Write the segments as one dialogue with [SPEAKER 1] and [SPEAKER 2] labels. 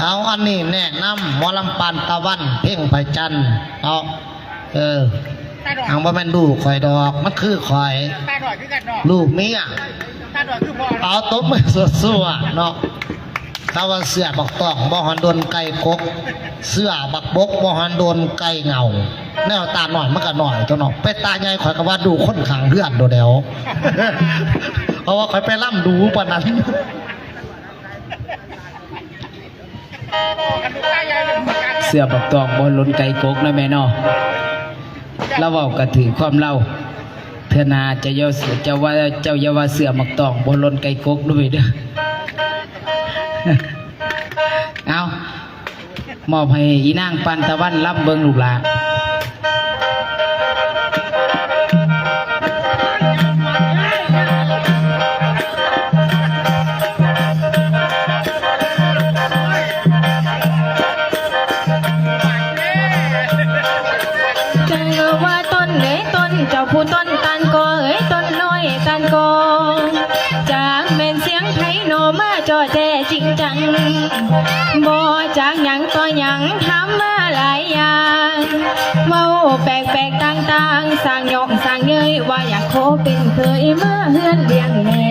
[SPEAKER 1] เอาอันนี้แนะนำหมอลำปานตะวัน เพ่งไผ่จันทร์เอาเออ
[SPEAKER 2] ตาดอก
[SPEAKER 1] เอาบ่แม่นลูกข่อยดอก มันคือข่อย
[SPEAKER 2] ตาดอกคือกันเนาะ
[SPEAKER 1] ลูกเมีย
[SPEAKER 2] ตาดอกคือพ่อเนาะ
[SPEAKER 1] เอาตบมือสวดๆเนาะถ้าว่าเสือบักตองบ่หันโดนไก่กก เสือบักบกบ่หันโดนไก่เหงาแนวตาหน่อยมันก็หน่อยตัวเนาะไปตาใหญ่ข่อยก็ว่าดูคนขังเลือดโดดแดวเพราะว่าข่อยไปล่ำดูปานนั้น
[SPEAKER 2] กันลูกตายาย เสื้
[SPEAKER 3] อบักตองบอลล้นไก่กกนะแม่นาะเราเว้ากระถือความเล่าเธนาจะเยาเสือเจ้าว่าเจ้าเยาว่าเสือมักตองบอลล้นไก่กกด้วยเด้อเอามอบให้อีนางปันตะวันรับเบิงลูกหลา
[SPEAKER 4] จังว่าต้นเอ๋ยต้นเจ้าผู้ต้นตันกอเอ๋ยต้นน้อยตันกอจากเม็นเสียงไทยโนมาจอแจจริงจังบ่จากหยังต่อหยังทำมาหลายอย่างเมาแปลกแปลกๆต่างๆสร้างยองสร้างเยยว่าอยากโคเป็นเคยเมาเฮือนเลี้ยงแม่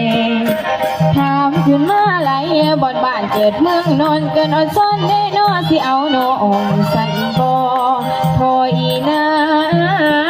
[SPEAKER 4] ขึ้นมาไหลบ่อนบ้านเกิดเมืองนอนเกินอดซ้อนได้นอสิเอาโนองสันบ่พออีนา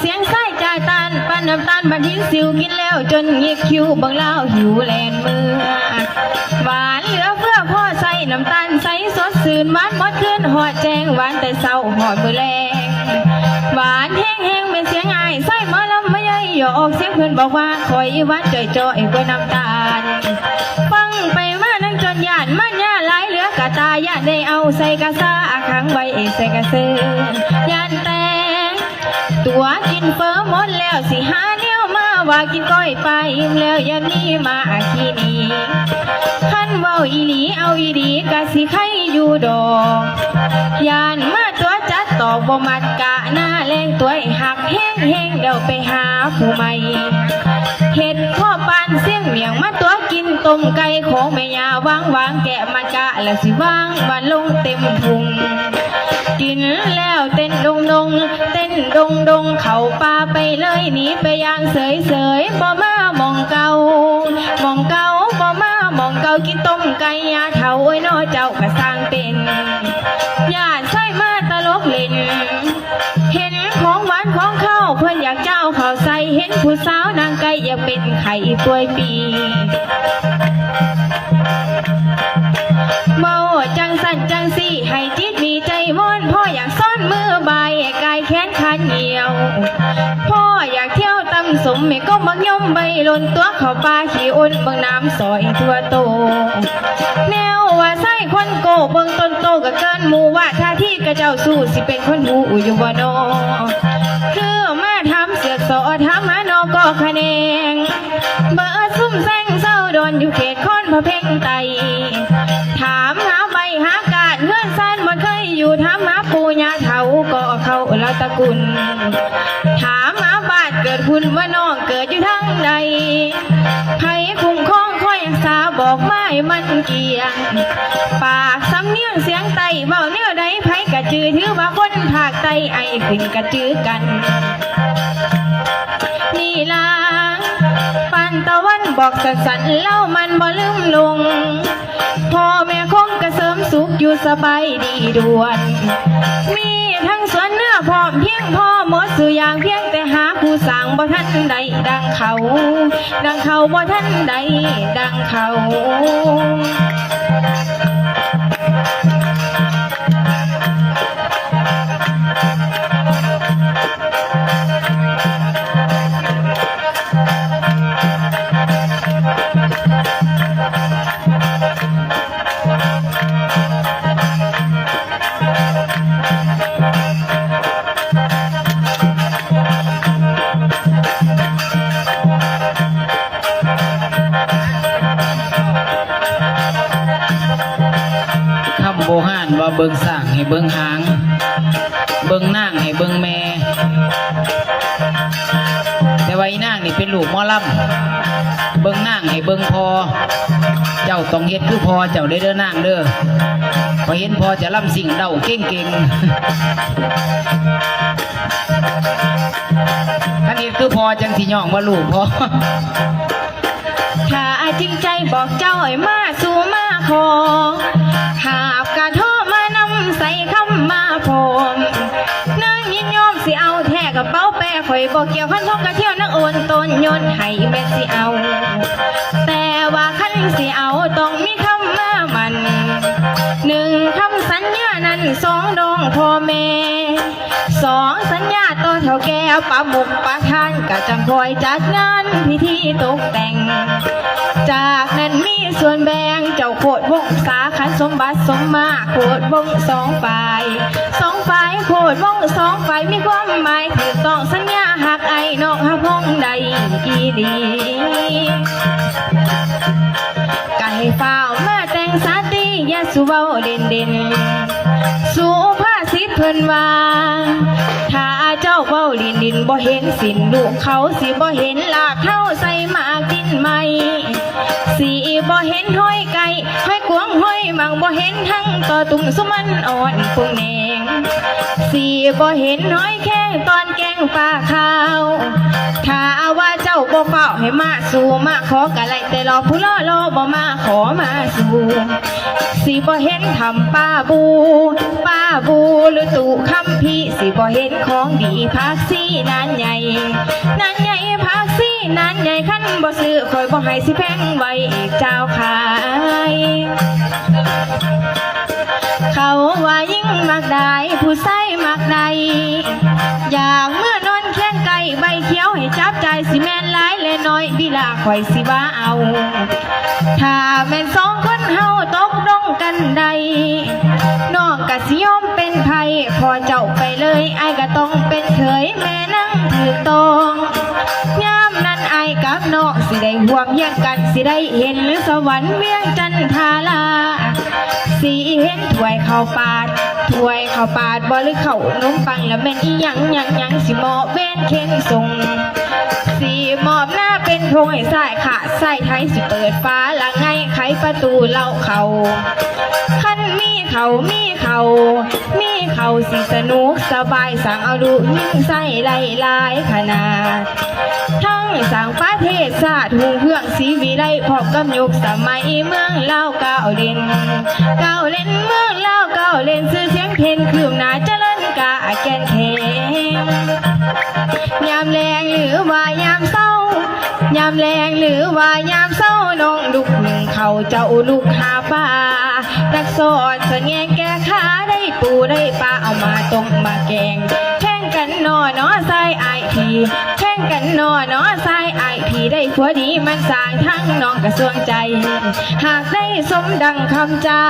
[SPEAKER 4] เสียงไส้จ่ายตานปันน้ำตาลบันทินสิวกินแล้ว จนเงียบคิวบางเล่าหิวแลนมือหวานเหลือเพื่อพ่อใส่น้ำตาลใส่สดสื่นหวานมดขึ้นหอดแจงหวานแต่เศร้าหอดมือแรงหวานแห้งแห้งเป็นเสียงอายใส่มอลำไม่ย่อยหยอกเสียงเพื่อนบอกว่าคอยหวานจ่อยจ่อยกว่าน้ำตาลฟังไปมานั่งจนหยานมันยาหลายเหลือกะตายานได้เอาใส่กะซาอาขังไว้ใส่กะเสือยานแต่ ตัวกินเฟอหมดแล้วสิหาเนี้ยวมาว่ากินก้อยไปอิ่มแล้วยันนี้มาอาคีนีขันเว้าอีหลีเอาอีดีกะสิไข่อยู่ดอกยานมาตัวจัดตอกบ่มัดกะหน้าแรงตัวหักแห้งแห้งเดี๋ยวไปหาผู้ใหม่เห็ดพ่อปานเสียงเมียงมาตัวกินต้มไก่ของแม่ยาวางวางแกะมากะและสิวางวันลงเต็มพุงกินแล้ว เต้นดงดงเต้นดงดงเข้าป่าไปเลยหนีไปอย่างเสยเสยบ่มามองเก่ามองเก่าบ่มามองเก่ากินต้มไก่ยาเถาไอ้น้อเจ้าก็สร้างเป็นญาติใส่มาตลกเล่นเห็นของหวานของข้าวเพื่อนอยากเจ้าเขาวใส่เห็นผู้สาวนางไก่อยากเป็นไข่ป่วยปีเมา จังสันจังสี่ ให้จิตมีใจม่อนพ่ออยากซ่อนมือใบกายแค้นขันเหี่ยว พ่ออยากเที่ยวตำสมเมก็บักย่อมใบลนตัวเขาปลาขี้อ้นเบิ่งน้ำสอยทั่วโต แนวว่าไส้คนโกเบิ่งต้นโตก็เกินหมู่ว่าท่าที่กระเจ้าสู้สิเป็นคนหูอยู่บ่นอคือมาทำเสือกสอทำหานอก็คะแนงเบอร์ซุ่มแซงเศร้าดอนอยู่เขตคอนพระเพ่งไตาดเงื่อนสั้นเคยอยู่ถามหาปูญาเถาก็เขาละตะกุล ถามหาบานเกิดคุณว่าน้องเกิดอยู่ทางใดไผคุ้มครองคอยรักษาบอกไม่มันเกียงปากสำเนียงเสียงไตเบาเนื้อใดไผกะจือถือว่าคนภาคไตไอขึ้นกะจือกัน นี่ล่ะปันตะวันบอกสันสันเล่ามันบ่ลืมลง พ่อแม่คงกระเสริมสุขอยู่สบายดีด่วน มีทั้งสวนเนื้อพร้อมเพียงพ่อหมดสุอย่างเพียงแต่หาผู้สั่งบ่ท่านใดดังเขา ดังเขาบ่ท่านใดดังเขา
[SPEAKER 3] เบิ่งนางให้เบิ่งแม่ แต่ว่าอีนางนี่เป็นลูกมอลำเบิ่งนางให้เบิ่งพอ เจ้าต้องเฮ็ดคือพอเจ้าได้เด้อนางเด้อพอเห็นพอจะลำสิ่งเดาเก่งๆอันนี้คือพอจังสิย่องว่าลูกพอ
[SPEAKER 4] ถ้าจริงใจบอกเจ้าให้มาสู่มาขอหากกะท มาพรมนางยินยอมสิเอาแท้กับเป้าแปะข่อยบอกเกี่ยวขันทองกะเที่ยวนักโอนตนโยนให้แม่สิเอา แต่ว่าขันสิเอาต้องมีคำมามันหนึ่งคำสัญญานั้นสองดองพ่อแม่ สองสัญญาต่อเท่าแก่ปาหมุกปาทานกะจังคอยจัดงานพิธีตกแต่ง จากนั้นมีส่วนแบ่งเจ้าโคดวงสาขันสมบัติสมมาโคดวงสองฝ่ายสองฝ่ายโคดวงสองฝ่ายมีความหมายถูกต้องสัญญาหักไอ้นอกหักห้องใดอีดีไก่ฝ้ามาแต่งสาตียาสุเวาเด่นเด่นสุภา ษิตเพิ่นว่าถ้าเจ้าเว้าลินดินบ่เห็นสินลูกเขาสิบ่เห็นลากเข้าใส่มากินไหมสีบ่เห็นห้อยไก่ห้อยกวงห้อยมังบ่เห็นทั้งต่อตุ่มสุมันอ่อนปุงแนงสีบ่เห็นห้อยแข้งตอนแกงปลาขาวถ้าว่า จ้าบ่เฝ้าให้มาสู่มาขอกะไรแต่รอผู้ล่อรอบ่มาขอมาสู่สิบ่เห็นทำป้าบูป้าบูหรือตู่คำพี่สิบ่เห็นของดีพักซี่นานใหญ่นานใหญ่พักซี่นานใหญ่ขั้นบ่ซื้อคอยบ่ให้สิแพงไว้อีกเจ้าขายเขาว่ายิ่งมักได้ผู้ใส่มักใดอยากเมื่อ แข้งไก่ใบเขียวให้จับใจสิแมนหลายและน้อยวิลาข่อยสิว่าเอา ถ้าแม่นสองคนเฮาตกลงกันใดน้องกะสิยอมเป็นไผพอเจ้าไปเลยไอ้ก็ต้องเป็นเคยแม่นั่งถือตองยามนั้นไอ้กับน้องสิได้ห่วมเยี่ยงกันสิได้เห็นหรือสวรรค์เวียงจันทาลา สีเห็นถวยเข้าปาด ถ้วยข้าวปาดบ่หรือข้าวนมปังแล้วแม่นอีหยังหยังหยังสิหมอเว้นเค้นส่งสีหมอบหน้าเป็นพงให้สายขาดใส่ไทยสิเปิดฟ้าละไงไขประตูเล่าเขาคันมีเขามีเขามีเขาสิสนุกสบายสั่งเอาดูยิ่งใส่ไล่ลายขนาดทั้งสั่งประเทศชาติหุงเพื่องสีวิไลพบกับยุคสมัยเมืองเล่าวก้าเล่นก้าเล่น เมืองเล่าวก้าวเล่นซื้อเสียงเพลงคืบหน้าเจริญกาแกนแข็งยามแรงหรือว่ายามเศร้ายามแรงหรือว่ายามเศร้าน้องลุกหนึ่งเขาเจ้าลูกหาป่าดักสอดเสงียงแก้ขาได้ปูได้ปลาเอามาต้มมาแกงแข่งกันนอเนาะใส่ไอทีแข่งกันนอเนาะใส่ ไอายทีได้ผัวดีมันสางทั้งน้องกระสวงใจ หากได้สมดังคำจา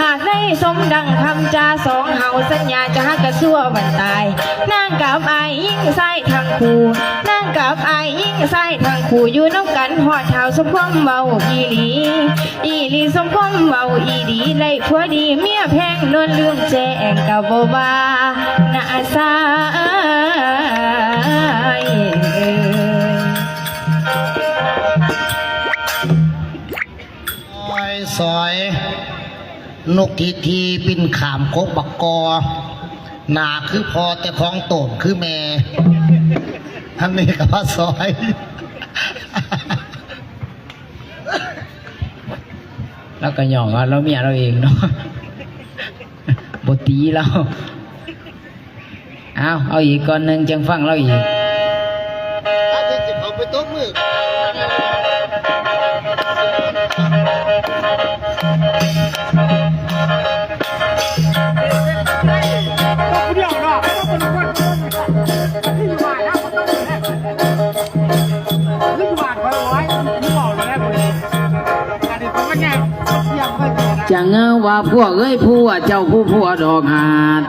[SPEAKER 4] หากได้สมดังคำจาสองเฮาสัญญาจะหักกระซัววันตายนางกับไอยิ่งใส่ทางคู่นางกับไอยิ่งใส่ทางคู่อยู่น้ำกันหอดเท้าสมพมเบาอีหลีอีหลีสมพมเบาอีดีไล่ผัวดีเมียแพงนวลลืมแจ้งกับบ่บานาสา
[SPEAKER 1] ซอย นกทีทีปินขามโคกบักกอ หนาคือพอแต่ของโตนคือแม่อันนี้ก็ว่าซอย
[SPEAKER 3] แล้วก็ย่องเราเมียเราเองเนาะบตีเราเอาเอาอีกก่อนหนึ่งจังฟังเราอีก
[SPEAKER 1] อาจจะจิบเอาไปตบมือ
[SPEAKER 2] เงอยเสียนะ
[SPEAKER 3] จังเงาว่าพวกเอ้ยผัวเจ้าผู้ผัวดอกหาด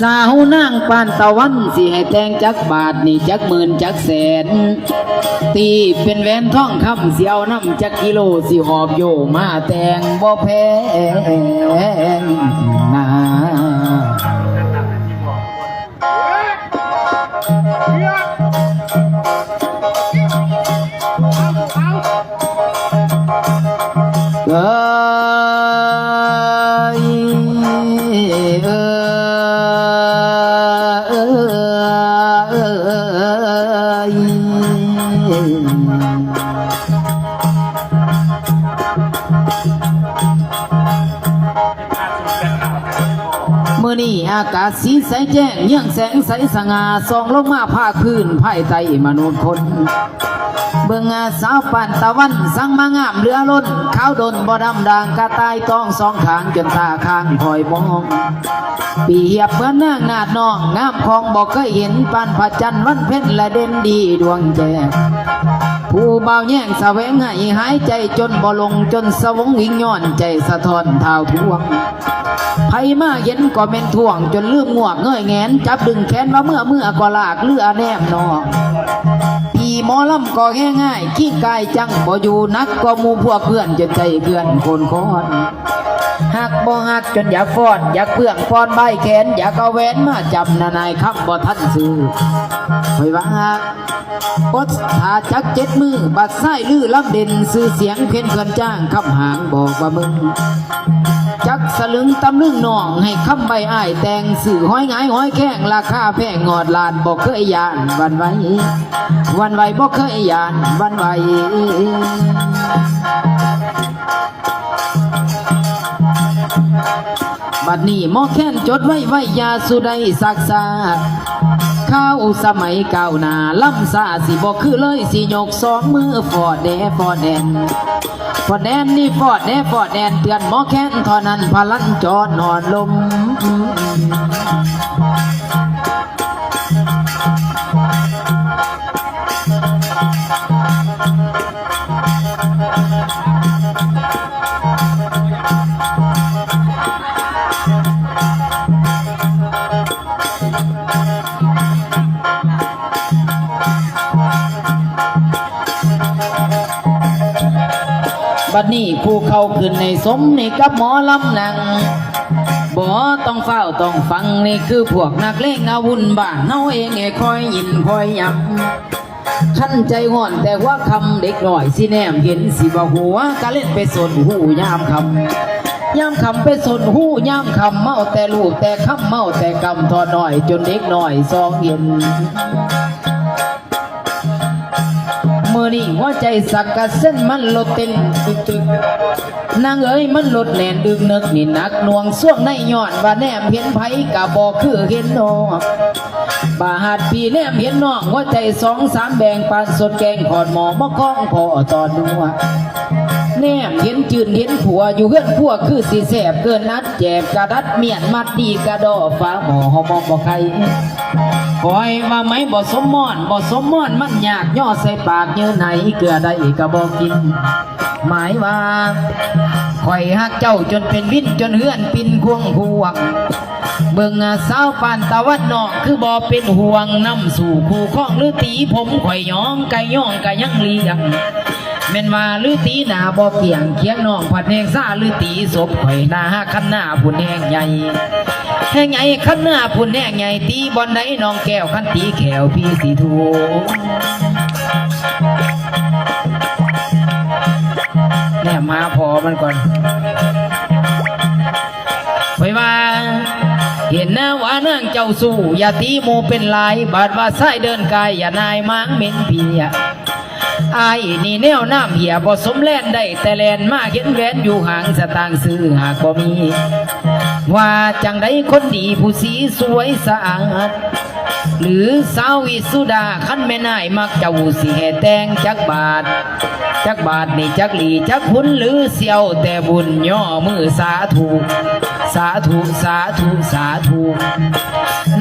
[SPEAKER 3] สาวนางปานตะวันสิให้แต่งจักบาทนี่จักหมื่นจักแสน ตีเป็นแหวนทองคำเสียวน้ำจักกิโลสิหอบโยมาแต่งบ่แพงนา home. นี้อากาศสีใสแจ้งเยี่ยงแสงใสสง่าส่องลงมาภาคืนภายใต้มนุษย์คน เบิ่งอาสาวปันตะวันสั่งมางามเรือล้นขาวดนบ่ดำดางกระต่ายต้องสองขางจนตาข้างคอยมอง ปีเหียบเหมือนนางนาดนองงามของบอกเคยเห็นปานพระจันทร์วันเพ็ญและเด่นดีดวงแจง ผู้เบาแย่งแสวงให้หายใจจนบ่ลงจนสวงวิงย้อนใจสะท้อนเท้าทวงไผมาเย็นก็เป็นท่วงจนลืมงวกเงยแงนจับดึงแขนว่าเมื่อเมื่อก็ลากเลือแนมนอีหมอลำก็แง่ง่ายขี้กายจังบ่อยู่นักก็มูพวกเพื่อนจนใจเกลื่อนคนคอนหักบ่หักจนอยากฟอนอยากเพื่องฟอนใบแขนอยากเอาแหวนมาจำนานายคำบ่ทันซื้อไว้ว่าปดถ้าจักเจ็ดมือบัดไส้ลือลำเด่นซื้อเสียงเพ่นเกินจ้างคำหางบอกว่ามึง สลึงตำลึงน้องให้คำใบอ้ายแต่งสื่อห้อยหงายห้อยแข้งราคาแพงงอดลานบอกเคยยานวันไหววันไหวบอกเคยยานวันไหวบัดนี้หมอแค้นจดไว้ไว้ยาสุใดสักษาข้าวสมัยเก่านาล้ำซาสิบอกคือเลยสิยกสองมือฟอดแดฟอดแดน พอดแดนนี่ปอดแดฟอดแดนเตือนหมอแค้นเท่านั้นพลันจอดนอนลม บัดนี้ผู้เข้าขึ้นในสมนี่กับหมอลำนังบ่ต้องเฝ้าต้องฟังนี่คือพวกนักเลงอาวุธบ้านเฮาเองไงคอยยินคอยยับขั้นใจห่อนแต่ว่าคำเด็กหน่อยสิแนมเห็นสิบ่หัวกะเล่นไปสนหูยามคำยามคำไปสนหูยามคำเมาแต่ลูกแต่คำเมาแต่กำทอหน่อยจนเด็กหน่อยซองเย็น มื่อนี้หัวใจสักกะเส้นมันลดเต้นตึกตึกนางเอ้ยมันลดแน่นดึกนึกนี่นักหน่วงส่วงในย้อนว่าแนมเห็นไผกะบอกคือเห็นนองบาหัดปีแนมเห็นนองหัวใจสองสามแบ่งปานสดแกงขอดหมอมะก้องพอตอนนัวแนมเห็นจืนเห็นผัวอยู่เฮือนผัวคือสีแสบเกินนัดแจบกระดัดเมียนมัดดีกระดอฟ้าหมอหอมอมบ่ใคร คอยว่าไหมบ่สมมอนบ่สมมอนมันยากย่อใส่ปากเยอไหนเกลือได้ก็บ่กิน หมายว่าคอยฮักเจ้าจนเป็นวินจนเฮือนปินควงพวงเบิ่งอาสาวปานตะวันนอกคือบ่เป็นห่วงนำสู่คู่ข้องหรือตีผมข่อยย้องไก่ย่องไก็ยังเลียงแม่นว่าลือตีหนาบ่เกี่ยงเคียงน้องผัดแหงซาลือตีศพข่อยหน้าคันหน้าพุ่นแหงใหญ่ แหงใหญ่คันหน้าพุ่นแหงใหญ่ตีบอลไหนน้องแก้วคันตีแขวพี่สีทูแน่มาพอมันก่อนไว้ว่าเห็นหนะว่านางเจ้าสู้ อย่าตีโมเป็นลาย บาดว่าไส้เดินกาย อย่านายม้างเหม็นเพียอายนี่แนวน้ำเหียบ่สมแลนได้แต่แลนมาเห็นแวนอยู่ห่างสตางค์ซื้อหากบ่มี ว่าจังไดคนดีผู้สีสวยสะอาด หรือสาวิสุดาคันแม่นายมักเจ้าสิแห่แตงจักบาท จักบาทนี่จักหลีจักพุนหรือเสียวแต่บุญย่อมือสาธุสาธุสาธุสาธุ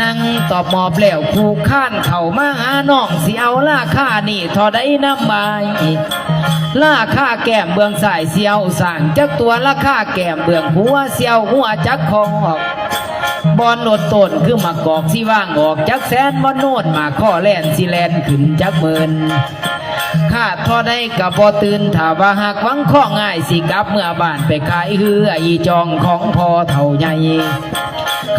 [SPEAKER 3] นั่งตอบมอบแล้วผูกข้านเข่ามาหาน้องสิเอาราคานี่ทอได้น้ำบายราคาแก้มเบืองสายเสียวสั่งจักตัวราคาแก้มเบืองหัวเสียวหัวจักคอก บอนอดต้นคือมากอกสิว่างออกจักแสนบอนโนดมาข้อแล่นสิแลนขึ้นจักเมินขาดพอได้กับบ่ตื่นถ้าว่าหากวังข้อง่ายสิกลับเมื่อบ้านไปขายเฮืออีจองของพอเท่าใหญ่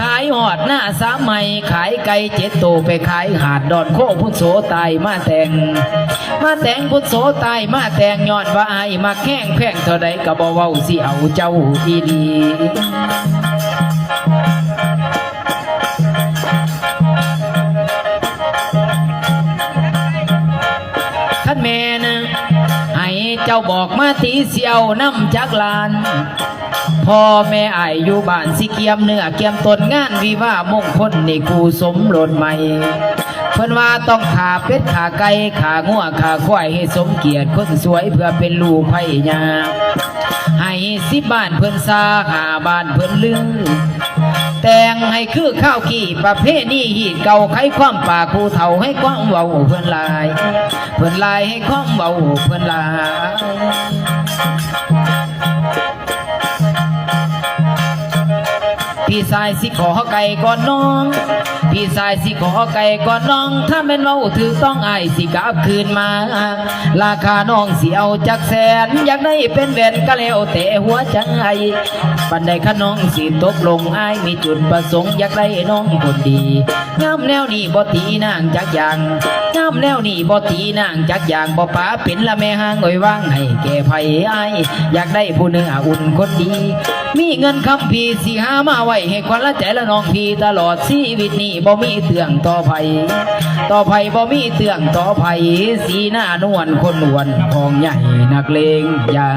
[SPEAKER 3] ขายหอดหน้าสามไหมขายไก่เจ็ดโตวไปขายหาดดอนโคพุทธโสตายมาแต่งมาแต่งพุทธโสตายมาแต่งยอนว่าไอมาแข้งแพงเท่าใดก็บ่เว้าสิเอาเจ้าอีดี เจ้าบอกมาตีเสียวน้ำจักลาน พ่อแม่ไออยู่บ้านสิเกียมเนื้อเกียมตนงานวิว่ามงคลนี่กูสมรสใหม่เพิ่นว่าต้องขาเป็ดขาไก่ขางัวขาควายให้สมเกียรติคนสวยเพื่อเป็นลูกไผ่ยาให้สิบ้านเพิ่นซาหาบ้านเพิ่นลือ แต่งให้คือข้าวกี่ประเภทนี้หีดเก่าไขความป่าคูเฒ่าให้ความเว้าเพื่อนลายเพื่อนลายให้ความเว้าเพื่อนลายพี่สายสิขอไก่ก่อนน้อง พี่สายสิขอไก่ก่อนน้อง ถ้าแม่นเมาถือต้องอายสิกลับคืนมา ราคาน้องสิเอาจักแสน อยากได้เป็นแหวนก็แล้วแต่หัวใจ ปันใดขน้องสิตกลงอายมีจุดประสงค์อยากได้น้องคนดีงามแนวนี้บ่ตีนางจักอย่างงามแนวนี้บ่ตีนางจักอย่างบ่ป๋าเป็นละแม่ห้างอ้อยว่างให้แก่ไผอายอยากได้ผู้เนื้ออุ่นคนดี มีเงินคำพีสิหามาไว้ให้ควันละใจละน้องพี่ตลอดชีวิตนี้บ่มีเตืองต่อไผต่อไผบ่มีเตืองต่อไผสีหน้านวลคนนวลทองใหญ่นักเลงยา